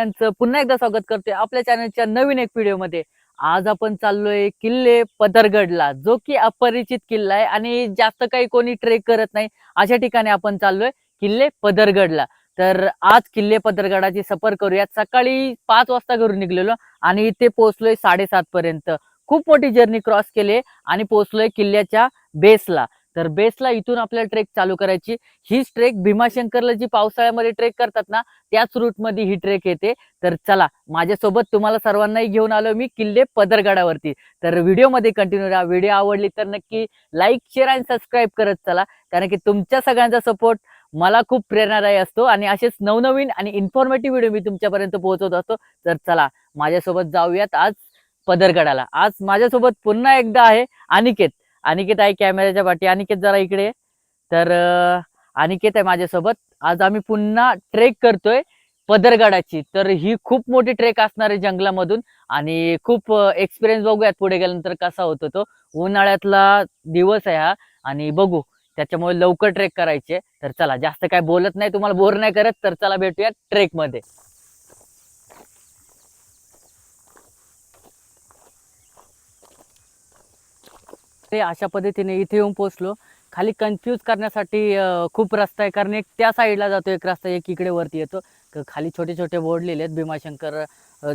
सगळ्यांचं पुन्हा एकदा स्वागत करते आपल्या चॅनलच्या नवीन एक व्हिडिओमध्ये. आज आपण चाललोय किल्ले पदरगडला जो की अपरिचित किल्ला आहे आणि जास्त काही कोणी ट्रेक करत नाही. अशा ठिकाणी आपण चाललोय किल्ले पदरगडला. तर आज किल्ले पदरगडाची सफर करूयात. सकाळी पाच वाजता घरून निघलेलो आणि इथे पोहोचलोय साडेसात पर्यंत. खूप मोठी जर्नी क्रॉस केली आणि पोहोचलोय किल्ल्याच्या बेसला तर बेसला इथून आपल्याला ट्रेक चालू करायची. हीच ट्रेक भीमाशंकरला जी पावसाळ्यामध्ये ट्रेक करतात ना त्याच रूटमध्ये ही ट्रेक येते. तर चला माझ्यासोबत तुम्हाला सर्वांनाही घेऊन आलो मी किल्ले पदरगडावरती. तर व्हिडिओमध्ये कंटिन्यू राहा. व्हिडिओ आवडली तर नक्की लाईक शेअर आणि सबस्क्राईब करत चला. कारण की तुमच्या सगळ्यांचा सपोर्ट मला खूप प्रेरणादायी असतो. आणि असेच नवनवीन आणि इन्फॉर्मेटिव्ह व्हिडिओ मी तुमच्यापर्यंत पोहोचवत असतो. तर चला माझ्यासोबत जाऊयात आज पदरगडाला. आज माझ्यासोबत पुन्हा एकदा आहे अनिकेत. अनिकेत आहे कॅमेऱ्याच्या पाठी. अनिकेत जरा इकडे तर अनिकेत आहे माझ्यासोबत. आज आम्ही पुन्हा ट्रेक करतोय पदरगडाची. तर ही खूप मोठी ट्रेक असणार आहे जंगलामधून. आणि खूप एक्सपिरियन्स बघूयात पुढे गेल्यानंतर कसा होतो तो. उन्हाळ्यातला दिवस आहे हा. आणि बघू त्याच्यामुळे लवकर ट्रेक करायचे. तर चला जास्त काय बोलत नाही तुम्हाला बोर नाही करत. तर चला भेटूयात ट्रेकमध्ये. ते अशा पद्धतीने इथे येऊन पोहोचलो. खाली कन्फ्यूज करण्यासाठी खूप रस्ता आहे. कारण एक त्या साईडला जातो एक रस्ता एक इकडे वरती येतो. खाली छोटे छोटे बोर्ड लिहिले आहेत भीमाशंकर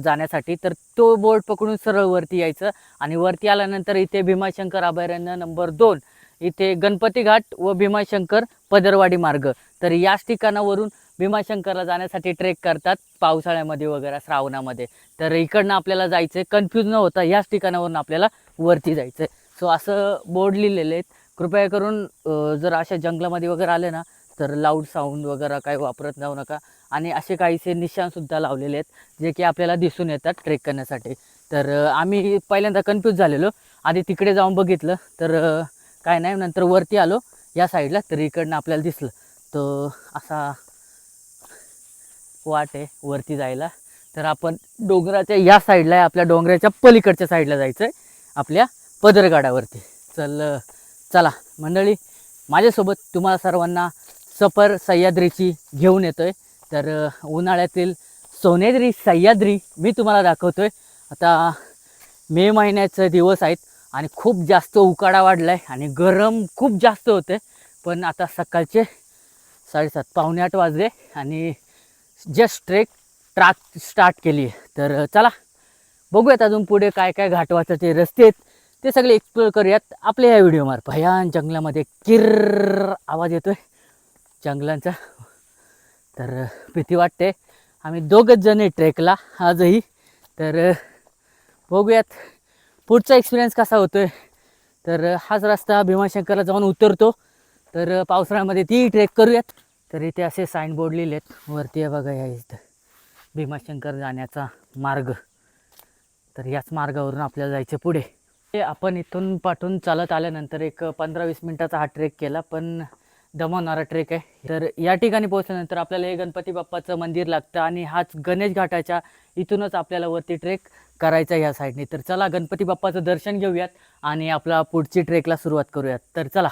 जाण्यासाठी. तर तो बोर्ड पकडून सरळ वरती यायचं. आणि वरती आल्यानंतर इथे भीमाशंकर अभयारण्य नंबर दोन. इथे गणपती घाट व भीमाशंकर पदरवाडी मार्ग. तर याच ठिकाणावरून भीमाशंकरला जाण्यासाठी ट्रेक करतात पावसाळ्यामध्ये वगैरे श्रावणामध्ये. तर इकडनं आपल्याला जायचं आहे कन्फ्यूज न होता याच ठिकाणावरून आपल्याला वरती जायचं आहे सो असं बोर्ड लिहिलेले आहेत. कृपया करून जर अशा जंगलामध्ये वगैरे आले ना तर लाऊड साऊंड वगैरे काही वापरत जाऊ नका. आणि असे काहीसे निशाणसुद्धा लावलेले आहेत जे की आपल्याला दिसून येतात ट्रेक करण्यासाठी. तर आम्ही पहिल्यांदा कन्फ्यूज झालेलो. आधी तिकडे जाऊन बघितलं तर काय नाही नंतर वरती आलो. या साईडला तर इकडनं आपल्याला दिसलं. तर असा वाट आहे वरती जायला. तर आपण डोंगराच्या या साईडला आहे आपल्या डोंगराच्या पलीकडच्या साईडला जायचं आहे आपल्या पदरगाडावरती. चल चला मंडळी माझ्यासोबत तुम्हाला सर्वांना सफर सह्याद्रीची घेऊन येतोय. तर उन्हाळ्यातील सोनेद्री सह्याद्री मी तुम्हाला दाखवतोय. आता मे महिन्याचे दिवस आहेत आणि खूप जास्त उकाडा वाढला आहे आणि गरम खूप जास्त होते पण आता सकाळचे साडेसात पावणे आठ वाजले आणि जस्ट ट्रेक ट्राक स्टार्ट केली आहे तर चला बघूयात अजून पुढे काय काय घाटवाचाचे रस्ते आहेत. ते सगळे एक्सप्लोर करूयात आपल्या या व्हिडिओमार भयान जंगलामध्ये किर्र आवाज येतोय जंगलांचा. तर भीती वाटते. आम्ही दोघंच जण आहे ट्रेकला आजही. तर बघूयात पुढचा एक्सपिरियन्स कसा होतोय. तर हाच रस्ता भीमाशंकरला जाऊन उतरतो. तर पावसाळ्यामध्ये ती ट्रेक करूयात. तर इथे असे साईन लिहिले आहेत वरती आहे बघा या इथं. भीमाशंकर जाण्याचा मार्ग. तर याच मार्गावरून आपल्याला जायचं पुढे. आपण इथून पाठून चालत आल्यानंतर एक पंधरा वीस मिनटाचा हा ट्रेक केला पण दमवणारा ट्रेक आहे. तर या ठिकाणी पोहोचल्यानंतर आपल्याला हे गणपती बाप्पाचं मंदिर लागतं आणि हाच गणेश घाटाच्या इथूनच आपल्याला वरती ट्रेक करायचा ह्या साईडने तर चला गणपती बाप्पाचं दर्शन घेऊयात आणि आपला पुढची ट्रेकला सुरुवात करूयात. तर चला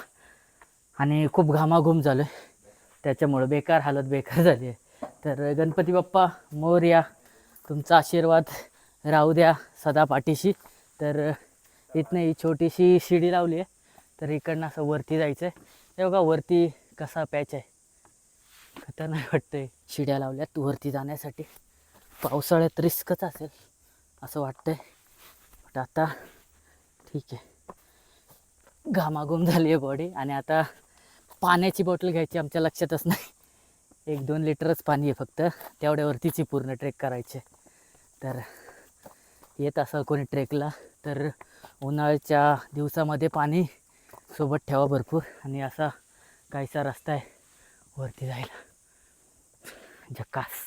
आणि खूप घामाघूम झालो. आहे त्याच्यामुळं बेकार हालत बेकार झाली आहे. तर गणपती बाप्पा मोरया तुमचा आशीर्वाद राहू द्या सदा पाठीशी तर इथनं ही छोटीशी शिडी लावली आहे. तर इकडनं असं वरती जायचं आहे हे बघा वरती कसा पॅच आहे. खतरनाक वाटतंय. शिड्या लावल्यात वरती जाण्यासाठी. पावसाळ्यात रिस्कच असेल असं वाटतंय. बट आता ठीक आहे. घामाघूम झाली आहे बॉडी आणि आता पाण्याची बॉटल घ्यायची आमच्या लक्षातच नाही. एक दोन लिटरच पाणी आहे फक्त. तेवढ्यावरतीच पूर्ण ट्रेक करायचे तर येत असं कोणी ट्रेकला तर उन्हाळ्याच्या दिवसामध्ये पाणी सोबत ठेवा भरपूर आणि असा काहीसा रस्ता आहे वरती जायला. झकास.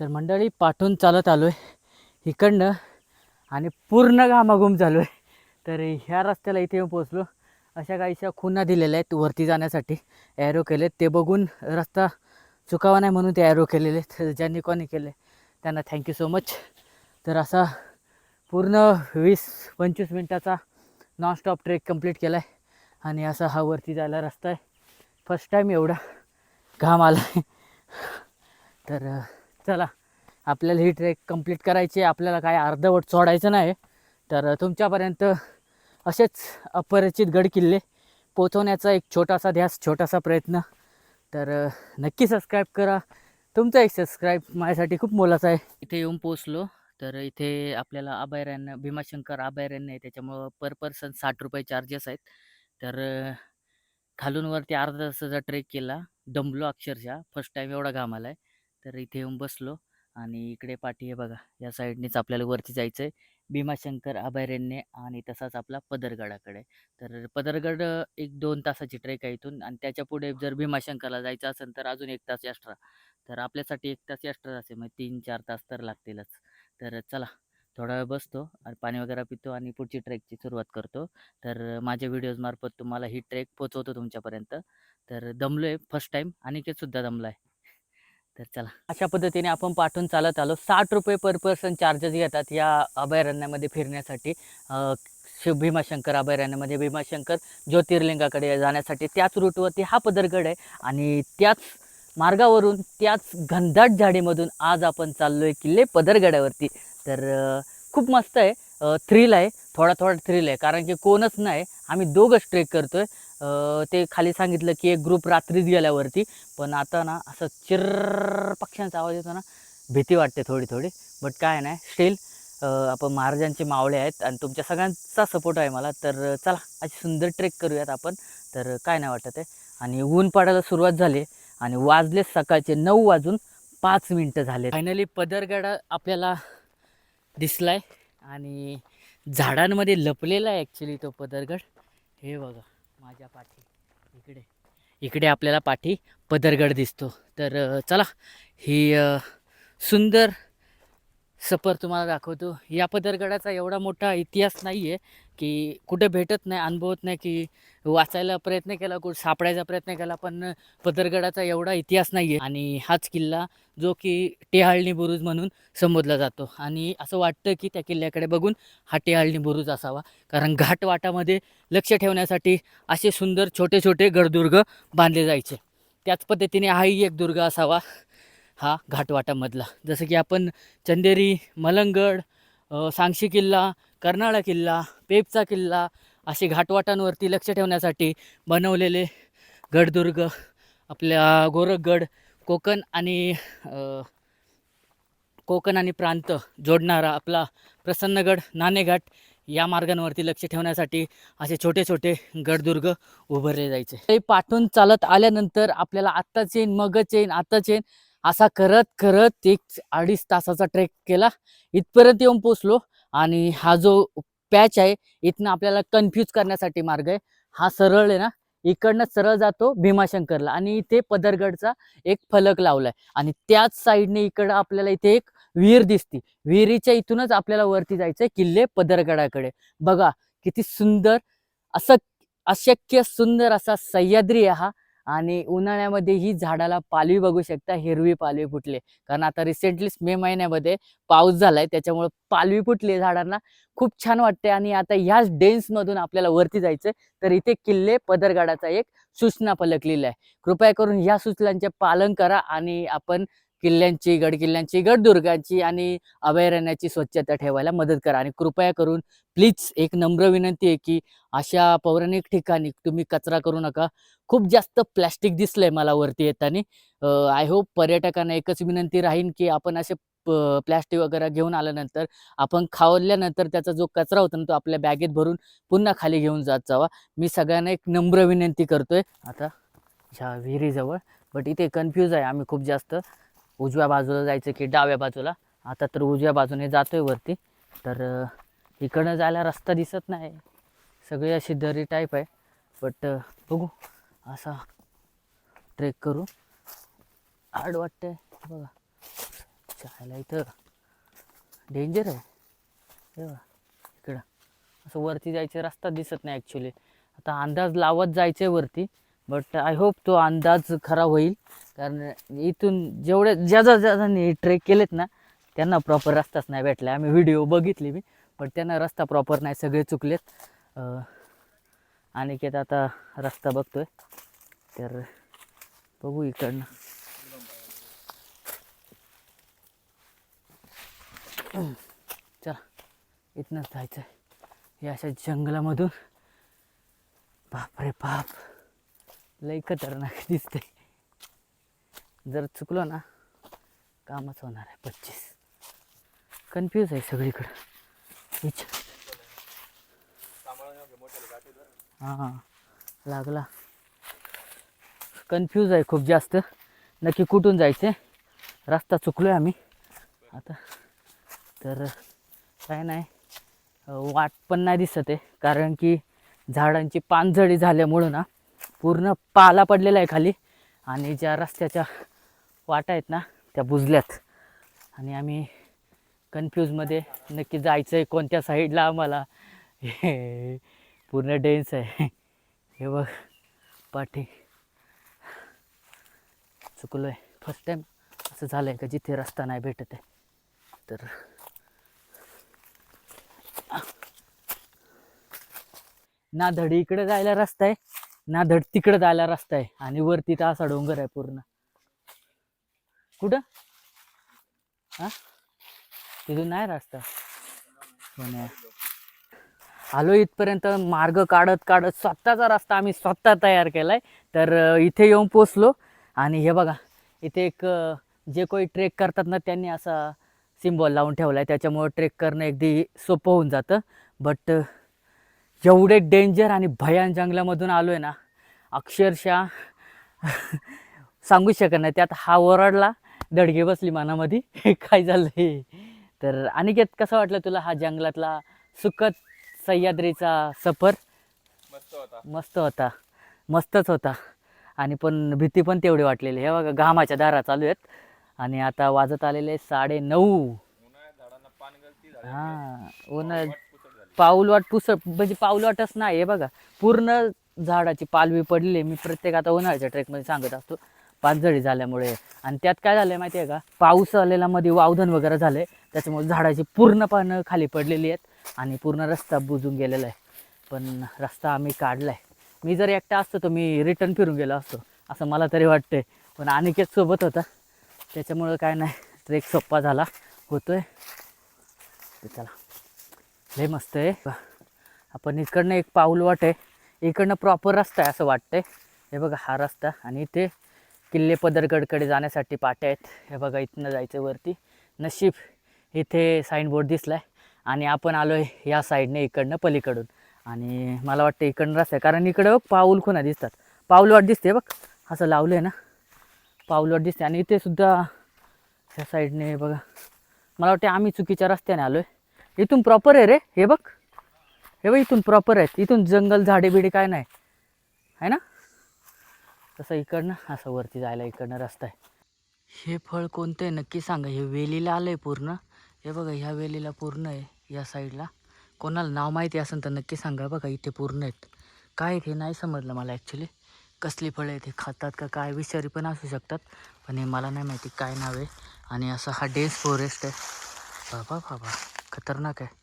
तर मंडळी पाठून चालत आलो आहे इकडनं आणि पूर्ण घामाघूम झालो आहे तर ह्या रस्त्याला इथे येऊन पोचलो अशा काहीशा खुणा दिलेल्या आहेत वरती जाण्यासाठी. ॲरो केले ते बघून रस्ता चुकावा नाही म्हणून ते ॲरो केलेले आहेत. ज्यांनी कोणी केले त्यांना थँक्यू सो मच तर असा पूर्ण वीस पंचवीस मिनटाचा नॉनस्टॉप ट्रेक कंप्लीट केला आहे आणि असा हा वरती जायला रस्ता आहे. फर्स्ट टाईम एवढा घाम आला आहे तर चला. आपल्याला ही ट्रेक कंप्लीट करायची आहे. आपल्याला काय अर्धवट सोडायचं नाही. तर तुमच्यापर्यंत असेच अपरिचित गड किल्ले पोचवण्याचा एक छोटासा ध्यास छोटासा प्रयत्न. तर नक्की सबस्क्राईब करा. तुमचा एक सबस्क्राईब माझ्यासाठी खूप मोलाचा आहे. इथे येऊन पोचलो तर इथे आपल्याला अभयारण्य भीमाशंकर अभयारण्य आहे. त्याच्यामुळं पर पर्सन साठ रुपये चार्जेस आहेत. तर अ, खालून वरती अर्धा तासाचा ट्रेक केला. दमलो अक्षरशः. फर्स्ट टाईम एवढा घाम आला आहे तर इथे येऊन बसलो. आणि इकडे पाठी आहे बघा. या साईडनेच आपल्याला वरती जायचं आहे भीमाशंकर अभयारण्य आणि तसाच आपला पदरगडाकडे. तर पदरगड अ, एक दोन तासाची ट्रेक आहे इथून. आणि त्याच्या पुढे जर भीमाशंकरला जायचं असेल तर अजून एक तास एक्स्ट्रा तर आपल्यासाठी एक तास एक्स्ट्रा असेल. मग तीन चार तास तर लागतीलच. तर चला थोडा वेळ बसतो आणि पाणी वगैरे पितो आणि पुढची ट्रेकची सुरुवात करतो. तर माझ्या व्हिडिओजमार्फत तुम्हाला ही ट्रेक पोचवतो तुमच्यापर्यंत. तर दमलो आहे फर्स्ट टाईम अनिकेतसुद्धा दमला आहे तर चला. अशा पद्धतीने आपण पाठवून चालत आलो. साठ रुपये पर पर्सन चार्जेस घेतात या अभयारण्यामध्ये फिरण्यासाठी. शिव भीमाशंकर अभयारण्यामध्ये भीमाशंकर ज्योतिर्लिंगाकडे जाण्यासाठी. त्याच रूटवरती हा पदरगड आहे आणि त्याच मार्गावरून त्याच घनदाट झाडीमधून आज आपण चाललो आहे किल्ले पदरगडावरती तर खूप मस्त आहे. थ्रिल आहे. थोडा थोडा थ्रिल आहे. कारण की कोणच नाही. आम्ही दोघंच ट्रेक करतो आहे ते खाली सांगितलं की एक ग्रुप रात्रीच गेल्यावरती. पण आता ना असं चिर्र पक्ष्यांचा आवाज येतो ना भीती वाटते थोडी थोडी. बट काय नाही. स्टील आपण महाराजांचे मावळे आहेत आणि तुमच्या सगळ्यांचा सपोर्ट आहे मला. तर चला अशी सुंदर ट्रेक करूयात आपण. तर काय नाही वाटत आहे. आणि ऊन पडायला सुरुवात झाली आणि वाजले सकाळचे नऊ वाजून पाच मिनटं झाले फायनली पदरगडा आपल्याला दिसलाय आणि झाडांमध्ये लपलेला आहे ॲक्च्युली तो पदरगड. हे बघा माझ्या पाठी. इकडे. इकडे आपल्याला पाठी पदरगड दिसतो. तर चला ही सुंदर सफर तुम्हाला दाखवतो. या पदरगडाचा एवढा मोठा इतिहास नाही आहे की कुठे भेटत नाही अनुभवत नाही की वाचायला प्रयत्न केला कुठं सापडायचा प्रयत्न केला पण पदरगडाचा एवढा इतिहास नाही आहे आणि हाच किल्ला जो की टेहाळणी बुरुज म्हणून संबोधला जातो. आणि असं वाटतं की त्या किल्ल्याकडे बघून हा टेहाळणी बुरुज असावा. कारण घाटवाटामध्ये लक्ष ठेवण्यासाठी असे सुंदर छोटे छोटे गडदुर्ग बांधले जायचे. त्याच पद्धतीने हाही एक दुर्ग असावा. हा घाटवाटामधला. जसं की आपण चंदेरी मलंगड सांगशी किल्ला कर्नाळा किल्ला पेपचा किल्ला असे घाटवाटांवरती लक्ष ठेवण्यासाठी बनवलेले गडदुर्ग आपल्या गोरखगड कोकण आणि कोकण आणि प्रांत जोडणारा आपला प्रसन्नगड नाणेघाट या मार्गांवरती लक्ष ठेवण्यासाठी असे छोटे छोटे गडदुर्ग उभारले जायचे. ते पाठून चालत आल्यानंतर आपल्याला आत्ताच येईन मगच येईन आत्ताच येईन. असा करत करत एक अडीच तासाचा ट्रेक केला. इथपर्यंत येऊन पोचलो आणि हा जो पॅच आहे इथनं आपल्याला कन्फ्यूज करण्यासाठी मार्ग आहे. हा सरळ आहे ना इकडनं सरळ जातो भीमाशंकरला आणि इथे पदरगडचा एक फलक लावलाय. आणि त्याच साईडने इकडं आपल्याला इथे एक विहीर दिसती. विहिरीच्या इथूनच आपल्याला वरती जायचंय किल्ले पदरगडाकडे. बघा किती सुंदर असं अशक्य सुंदर असा सह्याद्री आहे हा. आणि उन्हाळ्यामध्ये ही झाडाला पालवी बघू शकता हिरवी पालवी फुटले. कारण आता रिसेंटलीच मे महिन्यामध्ये पाऊस झालाय त्याच्यामुळे पालवी फुटली झाडांना. खूप छान वाटते आणि आता ह्याच डेन्समधून आपल्याला वरती जायचं तर इथे किल्ले पदरगडाचा एक सूचना पलकलेला आहे. कृपया करून ह्या सूचनांचे पालन करा आणि आपण किल्ल्यांची गडकिल्ल्यांची गडदुर्गांची आणि अभयारण्याची स्वच्छता ठेवायला मदत करा. आणि कृपया करून प्लीज एक नम्र विनंती आहे की अशा पौराणिक ठिकाणी तुम्ही कचरा करू नका. खूप जास्त प्लॅस्टिक दिसलंय मला वरती येताना. आय होप पर्यटकांना एकच विनंती राहीन की आपण असे प्लॅस्टिक वगैरे घेऊन आल्यानंतर आपण खावल्यानंतर त्याचा जो कचरा होता ना तो आपल्या बॅगेत भरून पुन्हा खाली घेऊन जात जावा. मी सगळ्यांना एक नम्र विनंती करतोय. आता ह्या विहिरीजवळ बट इथे कन्फ्यूज आहे आम्ही खूप जास्त. उजव्या बाजूला जायचं की डाव्या बाजूला? आता तर उजव्या बाजूने जातोय वरती. तर इकडनं जायला रस्ता दिसत नाही. सगळी अशी दरी टाईप आहे. बट बघू. असा ट्रेक करू. हार्ड वाटतंय. बघा. जायला इथं डेंजर आहे. हे बघा. इकडं. असं वरती जायचं रस्ता दिसत नाही ॲक्च्युली आता अंदाज लावत जायचं आहे वरती. बट आय होप तो अंदाज खरा होईल. कारण इथून जेवढे ज्या ज्या जणांनी ट्रेक केलेत ना त्यांना प्रॉपर रस्ताच नाही भेटला. आम्ही व्हिडिओ बघितली मी पण त्यांना रस्ता प्रॉपर नाही सगळे चुकलेत. अं, अनिकेत आता रस्ता बघतोय. तर बघू इकडनं. चला इथनंच जायचं आहे या अशा जंगलामधून. बापरे बाप. लई खतरनाक दिसते जर चुकलो ना कामच होणार आहे पच्चीस. कन्फ्यूज आहे सगळीकडं. हां लागला. कन्फ्यूज आहे खूप जास्त. नक्की कुठून जायचे? रस्ता चुकलो आहे आम्ही. आता तर काय नाही वाट पण नाही दिसत आहे कारण की झाडांची पानझडी झाल्यामुळं ना पूर्ण पाला पडलेला आहे खाली. आणि ज्या रस्त्याच्या वाटा आहेत ना त्या बुजल्यात. आणि आम्ही कन्फ्यूजमध्ये नक्की जायचं आहे कोणत्या साईडला आम्हाला. हे पूर्ण डेन्स आहे. हे बघ पाठी. चुकलो आहे फर्स्ट टाईम असं झालं आहे का जिथे रस्ता नाही भेटत आहे. तर ना धडी इकडे जायला रस्ता आहे. ना धड तिकडे जायला रस्ता आहे आणि वरती तर असा डोंगर आहे पूर्ण. कुठं? हा? तिथून नाही रस्ता. आलो इथपर्यंत मार्ग काढत काढत स्वतःचा रस्ता आम्ही स्वतः तयार केला आहे तर इथे येऊन पोचलो आणि हे बघा इथे एक जे कोणी ट्रेक करतात ना त्यांनी असा सिम्बॉल लावून ठेवला आहे त्याच्यामुळं ट्रेक करणं अगदी सोपं होऊन जातं. बट एवढे डेंजर आणि भयान जंगलामधून आलो आहे ना अक्षरशः सांगू शकत नाही. त्यात हा ओरडला दडगे बसली मनामध्ये. काय झालं हे? तर अनिकेत कसं वाटलं तुला हा जंगलातला सुखद सह्याद्रीचा सफर? मस्त होता. मस्त होता. मस्तच होता. आणि पण भीती पण तेवढी वाटलेली. हे बघा घामाच्या दारा चालू आहेत आणि आता वाजत आलेले साडे नऊ. उन्हाळ्यात हां उन्हा पुसट झाली. पाऊलवाट पुसळ म्हणजे पाऊलवाटच नाही आहे बघा. पूर्ण झाडाची पालवी पडलेली आहे. मी प्रत्येक आता उन्हाळ्याच्या ट्रेकमध्ये सांगत असतो पानझडी झाल्यामुळे. आणि त्यात काय झालं आहे माहिती आहे का? पाऊस आलेला मध्ये वावधन वगैरे झाले त्याच्यामुळे झाडाची पूर्ण पानं खाली पडलेली आहेत आणि पूर्ण रस्ता बुजून गेलेला आहे. पण रस्ता आम्ही काढला आहे मी जर एकटा असतो तर मी रिटर्न फिरून गेलो असतो. असं मला तरी वाटतंय. पण अनिकेत सोबत होता. त्याच्यामुळं काय नाही. ट्रेक सोप्पा झाला. होतोय. चला. लय मस्त आहे. बा. आपण इकडनं एक पाऊल वाट आहे. इकडनं प्रॉपर रस्ता आहे असं वाटतंय. हे बघा हा रस्ता आणि इथे किल्ले पदरगडकडे जाण्यासाठी पाट्या आहेत. हे बघा इथनं जायचं वरती. नशीब इथे साईनबोर्ड दिसला आहे आणि आपण आलो आहे या साईडने इकडनं पलीकडून. आणि मला वाटतं इकडनं रस्ता आहे. कारण इकडं बघ पाऊल खुणा दिसतात. पाऊलवाट दिसते बघ. असं लावलं आहे ना पाऊलवाट दिसते. आणि इथे सुद्धा ह्या साईडने बघा. मला वाटते आम्ही चुकीच्या रस्त्याने आलो आहे इथून प्रॉपर आहे रे. हे बघ. हे बघ इथून प्रॉपर आहेत. इथून जंगल झाडे बिडे काय नाही. आहे ना? तसं इकडनं असं वरती जायला इकडनं रस्ता आहे. हे फळ कोणतं आहे? नक्की सांगा. हे वेलीला आलं आहे पूर्ण. हे बघा ह्या वेलीला पूर्ण आहे या साईडला. कोणाला नाव माहिती असेल तर नक्की सांगा बघा इथे पूर्ण आहेत. काय आहेत हे नाही समजलं मला ॲक्च्युली कसली फळं आहेत हे खातात का काय विषारी पण असू शकतात. पण हे मला नाही माहिती काय नाव आहे. आणि असं हा डेन्स फॉरेस्ट आहे. बाबा बाबा खतरनाक आहे.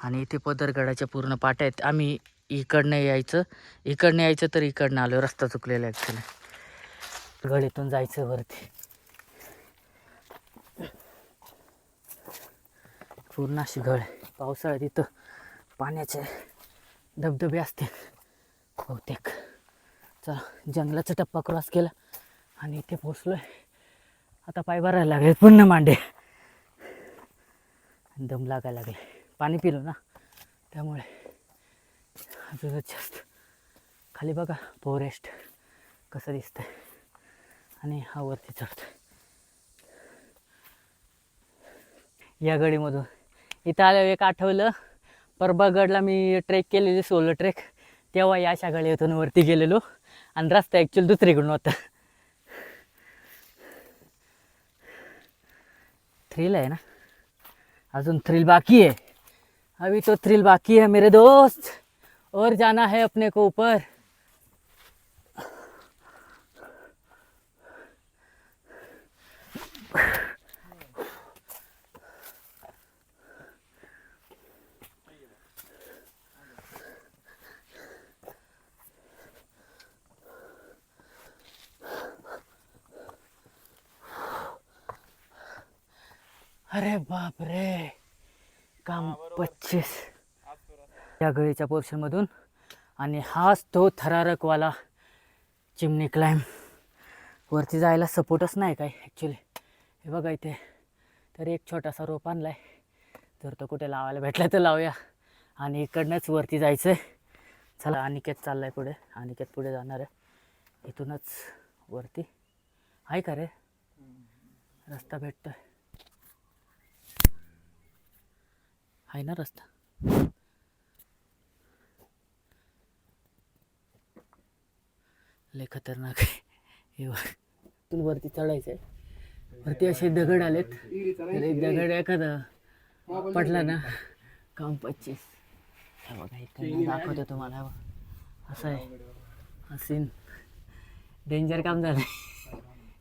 आणि इथे पदरगडाच्या पूर्ण पाट्या आहेत. आम्ही इकडनं यायचं. इकडनं यायचं तर इकडनं आलो. रस्ता चुकलेला ॲक्च्युली गळीतून जायचं वरती. पूर्ण अशी गळ आहे. पावसाळ्यात इथं पाण्याचे धबधबे असतील. बहुतेक. चला जंगलाचा टप्पा क्रॉस केला आणि इथे पोचलोय आता पाय भरायला लागले. पुन्हा मांडे. आणि दम लागायला लागले. पाणी पिलो ना. त्यामुळे अजूनच जास्त. खाली बघा फॉरेस्ट कसं दिसतंय. आणि हा वरती चढतो या गडीमधून. इथं आल्यावर एक आठवलं. परबागडला मी ट्रेक केलेली सोलो ट्रेक तेव्हा या अशा गडीतून वरती गेलेलो. आणि रस्ता ॲक्च्युअली दुसरीकडून होता. थ्रीला आहे ना? अजून थ्रिल बाकी है अभी तो थ्रिल बाकी है मेरे दोस्त। और जाना है अपने को ऊपर। अरे बाप रे काम पच्चीस. या गळीच्या पोर्शनमधून आणि हाच तो थरारकवाला चिमणी क्लाइम वरती जायला सपोर्टच नाही काय ॲक्च्युली हे बघा इथे. तर एक छोटासा रोप आणला आहे जर तो कुठे लावायला भेटला तर लावूया. आणि इकडनंच वरती जायचं आहे चला अनिकेत चालला आहे पुढे. अनिकेत पुढे जाणार आहे. इथूनच वरती. आहे का रे? रस्ता भेटतोय. आहे ना रस्ता? लय खतरनाक आहे. हे वरती चढायचं आहे वरती असे दगड आलेत. दगड एखादा पडला ना काम पच्चीस. दाखवतो तुम्हाला. असं आहे. हा सीन डेंजर काम झालंय.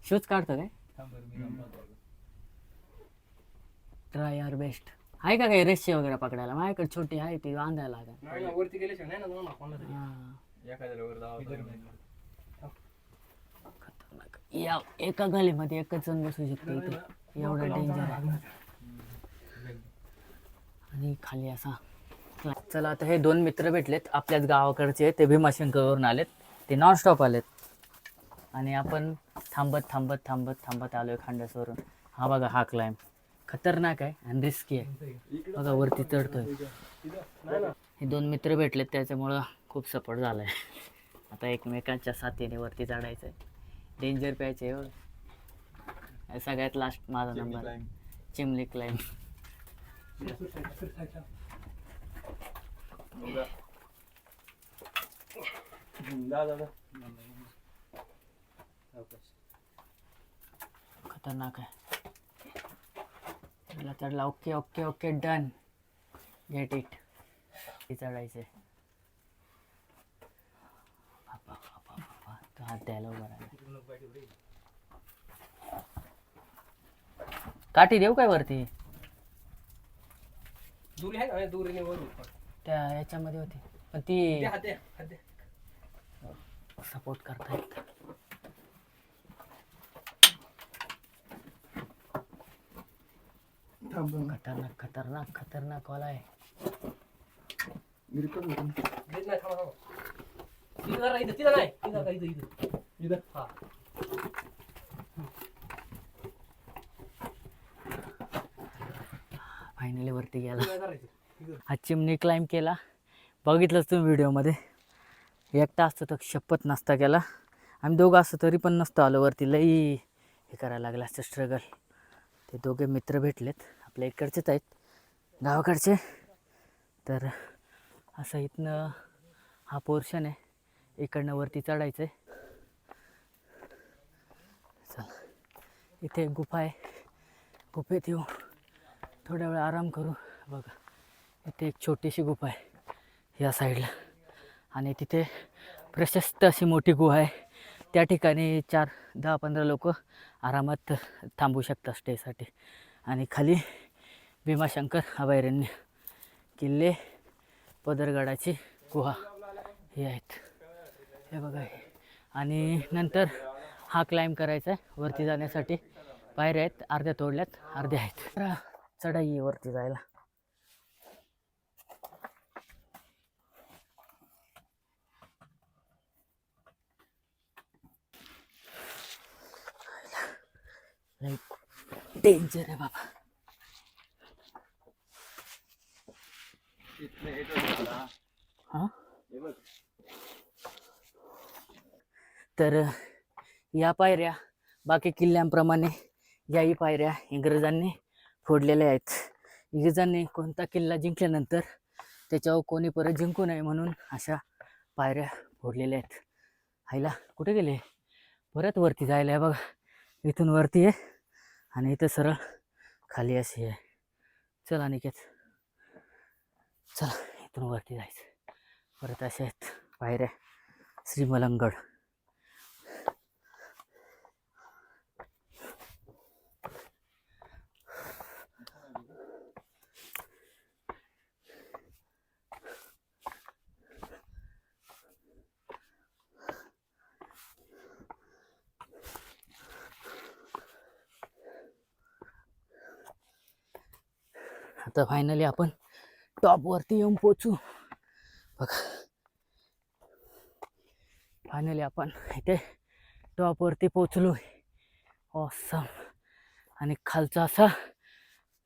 शूज काढतो काय? ट्राय आर बेस्ट आहे का काही रेसचे वगैरे पकडायला? माझ्याकडे छोटी आहे ती बांधायला लागेल. वरती गेल्याशिवाय नाही ना जाणार कोणाला तरी. हां. एखाद्याला वर जावं खतरनाक. या एका गालीमध्ये एकच जण बसू शकतो इथे. एवढं डेंजर आहे. आणि खाली असा चला आता हे दोन मित्र भेटलेत. आपल्याच गावाकडचे ते भीमाशंकरवरून आलेत. ते नॉनस्टॉप आलेत. आणि आपण थांबत थांबत थांबत थांबत आलोय खांडसवरून. हा बघा हा क्लाइम खतरनाक आहे आणि रिस्की आहे. बघा वरती चढतोय. हे दोन मित्र भेटलेत त्याच्यामुळं खूप सपोर्ट झालाय. आता एकमेकांच्या साथीने वरती चढायचं आहे डेंजर प्यायचे आहे बघ. सगळ्यात लास्ट माझा नंबर चिमली क्लाइम खतरनाक आहे. चढला चढला okay okay okay done. Get it चढायचे बापा तो हात द्यायला उभा राहिला. काठी देऊ काय वरती? दुरी आहे त्या याच्यामध्ये होती. पण ती. सपोर्ट करता येत खतरनाक खतरनाक खतरनाक वाला आहे देत नाही, थांबा, थांबा. तिथं जरा इथं, तिथं नाही. इथं आता, इथं, इथं. हा. फायनली वरती गेला तिथं जरा इथं. इथं. हा चिमणी क्लाइंब केला बघितलंच तुम्ही व्हिडिओमध्ये एकटा असतो तर शपथ नसता केला आम्ही दोघं असतो तरी पण नसतो आलो वरती लई हे करायला लागलं असतं स्ट्रगल ते दोघे मित्र भेटलेत आपल्या इकडचेच आहेत. गावाकडचे. तर असं इथनं हा पोर्शन आहे. इकडनं वरती चढायचं आहे चला. इथे एक गुफा आहे. गुफेत येऊ. थोड्या वेळ आराम करू. बघा. इथे एक छोटीशी गुफा आहे. या साईडला. आणि तिथे प्रशस्त अशी मोठी गुहा आहे. त्या ठिकाणी चार दहा पंधरा लोक आरामात थांबू शकतात स्टेसाठी आणि खाली भीमाशंकर अभयारण्य किल्ले पदरगडाची गुहा हे आहेत. हे बघा हे. आणि नंतर हा क्लाइंब करायचा आहे. वरती जाण्यासाठी पायऱ्या आहेत. अर्ध्या तोडल्यात अर्ध्या आहेत. तर चढाई वरती जायला. डेंजर आहे बाबा. हा? तर या पायऱ्या बाकी किल्ल्यांप्रमाणे याही पायऱ्या इंग्रजांनी फोडलेल्या आहेत. इंग्रजांनी कोणता किल्ला जिंकल्यानंतर त्याच्यावर कोणी परत जिंकू नये म्हणून अशा पायऱ्या फोडलेल्या आहेत. हायला कुठे गेले? परत वरती जायला आहे बघा. इथून वरती आहे आणि इथं सरळ खाली अशी आहे. चला निकेत. चला इथून वरती जायचं. परत अशा आहेत पायऱ्या श्रीमलंगड. आता फायनली आपण टॉपवरती येऊन पोचू. बघा. फायनली आपण इथे टॉपवरती पोचलो ऑसम आणि खालचा असा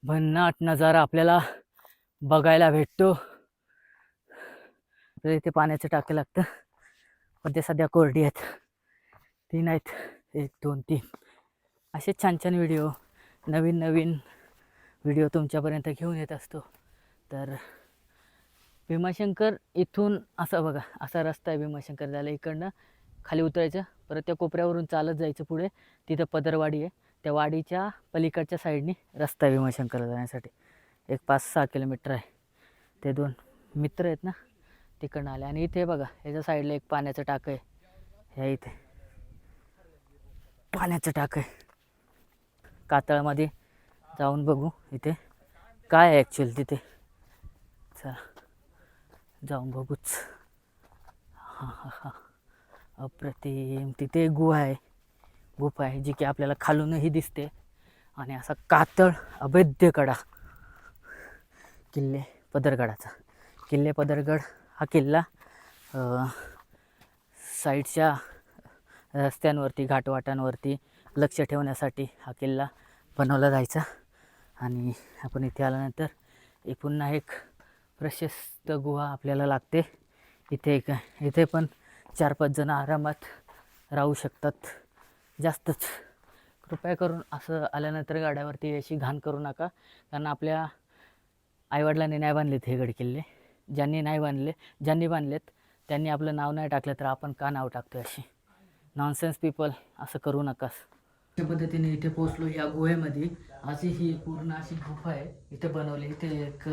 भन्नाट नजारा आपल्याला बघायला भेटतो. इथे पाण्याचं टाके लागतं. पण ते सध्या कोरडी आहेत. तीन आहेत. एक दोन तीन. असे छान छान व्हिडिओ नवीन नवीन व्हिडिओ तुमच्यापर्यंत घेऊन येत असतो. तर भीमाशंकर इथून असं बघा असा रस्ता आहे भीमाशंकर जायला इकडनं. खाली उतरायचं परत त्या कोपऱ्यावरून चालत जायचं पुढे. तिथं पदरवाडी आहे. त्या वाडीच्या पलीकडच्या साईडनी रस्ता आहे भीमाशंकरला जाण्यासाठी. एक पाच सहा किलोमीटर आहे. ते दोन मित्र आहेत ना तिकडनं आले. आणि इथे बघा ह्याच्या साईडला एक पाण्याचं टाकं आहे. ह्या इथे. पाण्याचं टाकं आहे. कातळामध्ये जाऊन बघू इथे. काय आहे ॲक्च्युअली तिथे? चला जाऊन बघूच हां हां हां. अप्रतिम. तिथे गुहा आहे. गुफा आहे जी की आपल्याला खालूनही दिसते. आणि असा कातळ अभेद्य कडा. किल्ले पदरगडाचा. किल्ले पदरगड हा किल्ला साईडच्या रस्त्यांवरती घाटवाटांवरती लक्ष ठेवण्यासाठी हा किल्ला बनवला जायचा. आणि आपण इथे आल्यानंतर हे पुन्हा एक प्रशस्त गुहा आपल्याला लागते. इथे एक इथे पण चार पाच जण आरामात राहू शकतात. जास्तच. कृपया करून असं आल्यानंतर गाड्यावरती अशी घाण करू नका. कारण आपल्या आईवडिलांनी नाही बांधलेत हे गडकिल्ले. ज्यांनी नाही बांधले ज्यांनी बांधलेत त्यांनी आपलं नाव नाही टाकलं तर आपण का नाव टाकतो अशी. नॉनसेन्स पीपल असं करू नकास. अशा पद्धतीने इथे पोचलो या गुहेमध्ये. अशी ही पूर्ण अशी गुफा आहे. इथे बनवली. इथे एक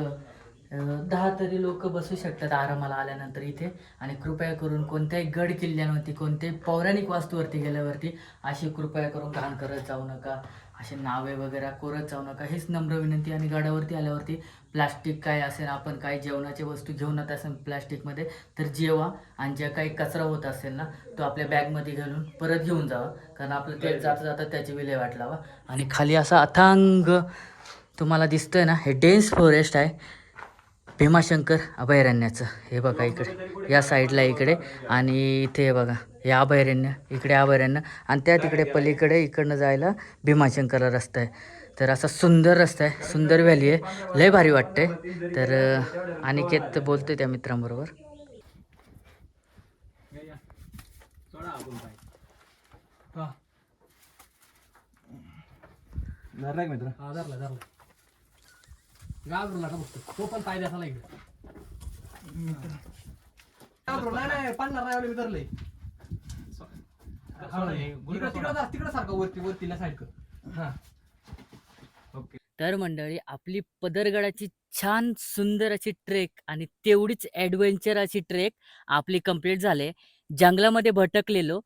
दहा तरी लोक बसू शकतात आरामाला आल्यानंतर इथे. आणि कृपया करून कोणत्याही गड किल्ल्यांवरती कोणत्याही पौराणिक वास्तूवरती गेल्यावरती अशी कृपया करून घाण करत जाऊ नका. असे नावे वगैरे कोरत जाऊ नका. हेच नम्र विनंती. आणि गडावरती आल्यावरती प्लास्टिक काय असेल आपण काही जेवणाची वस्तू घेऊन येत असेल प्लास्टिकमध्ये तर जेवा. आणि जे काही कचरा होत असेल ना तो आपल्या बॅगमध्ये घालून परत घेऊन जावा. कारण आपलं ते जाता जाता त्याची विल्हेवाट लावा. आणि खाली असा अथांग तुम्हाला दिसतंय ना हे डेन्स फॉरेस्ट आहे. भीमाशंकर अभयारण्याचं. हे बघा इकडे या साईडला इकडे आणि इथे हे बघा हे अभयारण्य इकडे अभयारण्य आणि त्या तिकडे पलीकडे इकडनं जायला भीमाशंकरला रस्ता आहे. तर असा सुंदर रस्ता आहे सुंदर व्हॅली आहे लय भारी वाटते तर अनिकेत बोलतोय त्या मित्रांबरोबर. मित्र? धरला धरला घाबरू नका फक्त. तो पण पाय द्यायचा इकडे. घाबरू नाही नाही पन्नास रायवले मी धरले. तिकडं तिकडं जा, तिकडं सारखं वरती वरतीला साईड हा. तर मंडळी आपली पदरगडाची छान सुंदर अशी ट्रेक आणि तेवढीच ॲडव्हेंचर अशी ट्रेक आपली कंप्लीट झाले. जंगलामध्ये भटकलेलो.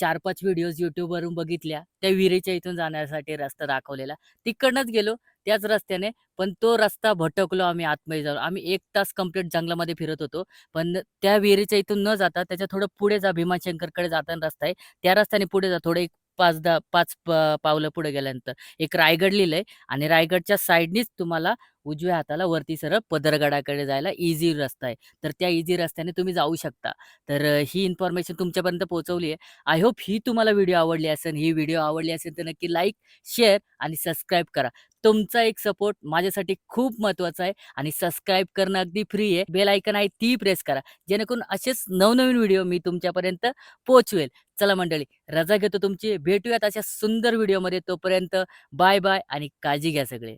चार पाच व्हिडिओज यूट्यूबवरून बघितल्या त्या विहिरीच्या इथून जाण्यासाठी रस्ता दाखवलेला. तिकडनंच गेलो त्याच रस्त्याने पण तो रस्ता भटकलो आम्ही आतमध्ये जाऊन. आम्ही एक तास कंप्लीट जंगलामध्ये फिरत होतो पण त्या विहिरीच्या इथून न जाता त्याच्या थोडं पुढे जा भीमाशंकरकडे जाताना रस्ता आहे. त्या रस्त्याने पुढे जा थोडं एक पाच दहा पाच प- पावलं पुढे गेल्यानंतर. एक रायगड लिहिलंय आणि रायगडच्या साईडनीच तुम्हाला उजव्या हाताला वरती सरळ पदरगडाकडे जायला इझी रस्ता आहे. तर त्या इझी रस्त्याने तुम्ही जाऊ शकता. तर ही इन्फॉर्मेशन तुमच्यापर्यंत पोहोचवली आहे. आय होप ही तुम्हाला व्हिडिओ आवडली असेल ही व्हिडिओ आवडली असेल तर नक्की लाईक शेअर आणि सबस्क्राईब करा. तुमचा एक सपोर्ट माझ्यासाठी खूप महत्त्वाचा आहे आणि सबस्क्राईब करणं अगदी फ्री आहे. बेल आयकन आहे ती प्रेस करा. जेणेकरून असेच नवनवीन व्हिडिओ मी तुमच्यापर्यंत पोहोचवेल. चला मंडळी रजा घेतो तुमची. भेटूयात अशा सुंदर व्हिडिओमध्ये. तोपर्यंत बाय बाय आणि काळजी घ्या सगळे.